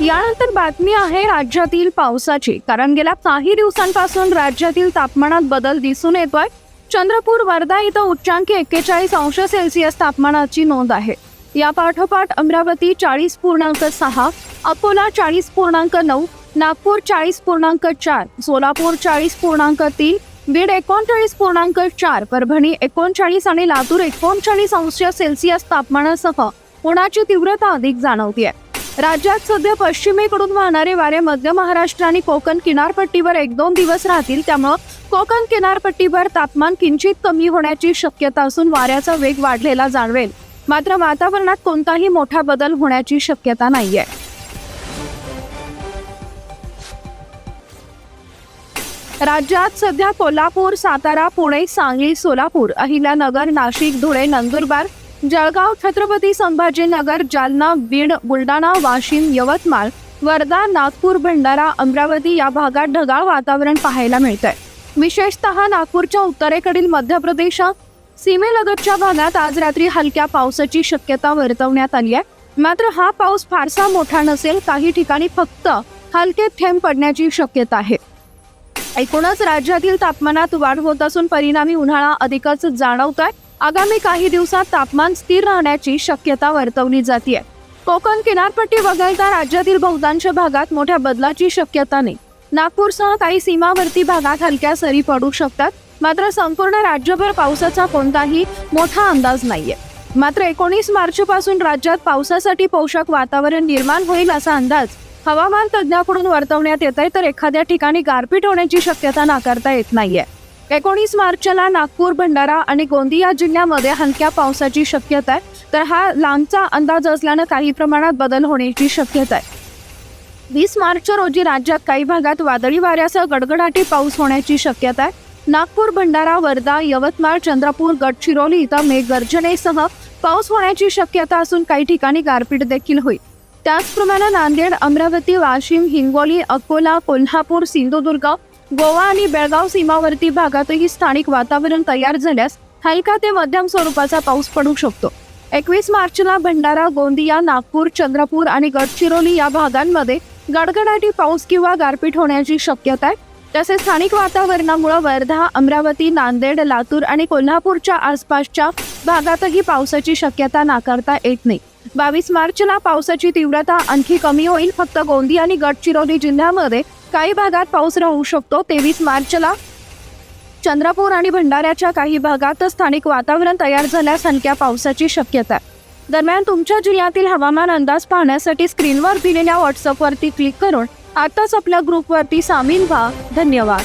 यानंतर बातमी आहे राज्यातील पावसाची कारण गेल्या काही दिवसांपासून राज्यातील तापमानात बदल दिसून येतोय. चंद्रपूर वर्धा इथं उच्चांकी एक्केचाळीस अंश सेल्सिअस तापमानाची नोंद आहे. या पाठोपाठ अमरावती चाळीस पूर्णांक सहा अकोला चाळीस पूर्णांक नऊ नागपूर चाळीस पूर्णांक चार सोलापूर चाळीस पूर्णांक तीन बीड एकोणचाळीस पूर्णांक चार परभणी एकोणचाळीस आणि लातूर एकोणचाळीस अंश सेल्सिअस तापमानासह उन्हाची तीव्रता अधिक जाणवते आहे राज्यात सध्या पश्चिमेकडून वाहणारे वारे मध्य महाराष्ट्र आणि कोकण किनारपट्टीवर एक दोन दिवस राहतील. त्यामुळं कोकण किनारपट्टीवर तापमान किंचित कमी होण्याची शक्यता असून वाऱ्याचा वेग वाढलेला जाणवेल. मात्र वातावरणात कोणताही मोठा बदल होण्याची शक्यता नाहीये. राज्यात सध्या कोल्हापूर सातारा पुणे सांगली सोलापूर अहिल्यानगर नाशिक धुळे नंदुरबार जळगाव छत्रपती संभाजीनगर जालना बीड बुलढाणा वाशिम यवतमाळ वर्धा नागपूर भंडारा अमरावती या भागात ढगाळ वातावरण पाहायला मिळतंय. विशेषतः नागपूरच्या उत्तरेकडील मध्य प्रदेशात सीमेलगतच्या भागात आज रात्री हलक्या पावसाची शक्यता वर्तवण्यात आली आहे. मात्र हा पाऊस फारसा मोठा नसेल काही ठिकाणी फक्त हलके थेंब पडण्याची शक्यता आहे. एकूणच राज्यातील तापमानात वाढ होत असून परिणामी उन्हाळा अधिकच जाणवत आहे आगामी काही दिवसात तापमान स्थिर राहण्याची शक्यता वर्तवली जाते कोकण किनारपट्टी वगळता राज्यातील बहुतांश भागात मोठ्या बदलाची शक्यता नाही. नागपूरसह काही सीमावर्ती भागात हलक्या सरी पडू शकतात मात्र संपूर्ण राज्यभर पावसाचा कोणताही मोठा अंदाज नाहीये. मात्र एकोणीस मार्च पासून राज्यात पावसासाठी पोषक वातावरण निर्माण होईल असा अंदाज हवामान तज्ज्ञाकडून वर्तवण्यात येत आहे तर एखाद्या ठिकाणी गारपीट होण्याची शक्यता नाकारता येत नाहीये. एकोणीस मार्चला नागपूर भंडारा आणि गोंदिया जिल्ह्यामध्ये हलक्या पावसाची शक्यता आहे. तर हा लांबचा अंदाज असल्यानं काही प्रमाणात बदल होण्याची शक्यता आहे. वीस मार्च रोजी राज्यात काही भागात वादळी वाऱ्यासह गडगडाटी पाऊस होण्याची शक्यता आहे. नागपूर भंडारा वर्धा यवतमाळ चंद्रपूर गडचिरोली इथं मेघगर्जनेसह पाऊस होण्याची शक्यता असून काही ठिकाणी गारपीट देखील होईल. त्याचप्रमाणे नांदेड अमरावती वाशिम हिंगोली अकोला कोल्हापूर सिंधुदुर्ग गोवा आणि बेळगाव सीमावर्ती भागातही स्थानिक वातावरण तयार झाल्यास हलका ते मध्यम स्वरूपाचा पाऊस पडू शकतो. एकवीस मार्चला भंडारा गोंदिया नागपूर चंद्रपूर आणि गडचिरोली या भागांमध्ये गडगडाटी पाऊस किंवा गारपीट होण्याची शक्यता आहे. तसेच स्थानिक वातावरणामुळे वर्धा अमरावती नांदेड लातूर आणि कोल्हापूरच्या आसपासच्या भागातही पावसाची शक्यता नाकारता येत नाही. बावीस मार्चला पावसाची तीव्रता आणखी कमी होईल. फक्त गोंदिया आणि गडचिरोली जिल्ह्यामध्ये काही भागात पाऊस राहू शकतो. तेवीस मार्चला चंद्रपूर आणि भंडाऱ्याच्या काही भागात स्थानिक वातावरण तयार झाल्यास हलक्या पावसाची शक्यता आहे. दरम्यान तुमच्या जिल्ह्यातील हवामान अंदाज पाहण्यासाठी स्क्रीनवर दिलेल्या व्हॉट्सअपवरती क्लिक करून आताच आपल्या ग्रुपवरती सामील व्हा. धन्यवाद.